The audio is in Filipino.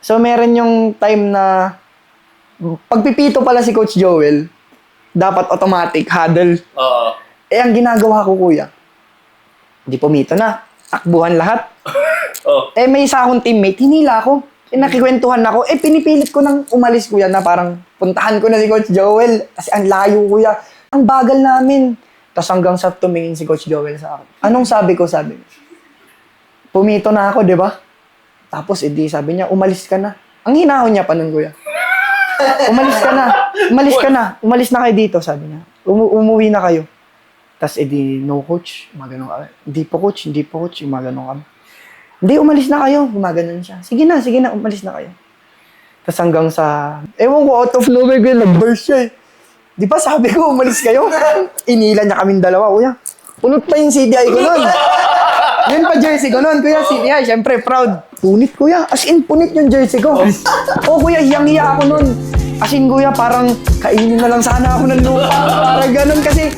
So, meron yung time na pagpipito pala si Coach Joel, dapat automatic, huddle. Oo. Eh, ang ginagawa ko, kuya, di pumito na. Takbuhan lahat. Oh. Eh, may isa akong teammate, hinila ako. Eh, nakikwentuhan ako. Eh, pinipilit ko nang umalis, kuya, na parang puntahan ko na si Coach Joel. Kasi ang layo, kuya. Ang bagal namin. Tapos hanggang sa tumingin si Coach Joel sa akin. Anong sabi ko, sabi? Pumito na ako, di ba? Tapos, edi, sabi niya, umalis ka na. Ang hinahon niya pa nun, kuya. Umalis ka na. Umalis ka na. Umalis na kayo dito, sabi niya. Umu- umuwi na kayo. Tapos, edi, no coach. Gumagano kami. Hindi po coach, hindi po coach. Gumagano kami. Hindi, umalis na kayo. Gumaganon siya. Sige na, sige na, umalis na kayo. Tapos hanggang sa, ewan ko, out of nowhere, kuya, nag-burst siya eh. Di ba sabi ko, umalis kayo? Inila niya kaming dalawa, kuya. Punot pa yung CDI ko nun. Yun pa jersey ko nun, kuya, CDI. Siyempre, proud. Punit, kuya. As in, punit yung jersey ko. Oo, kuya, hiyang-hiya ako nun. As in, kuya, parang kainin na lang sana ako ng lupa. Parang ganun kasi,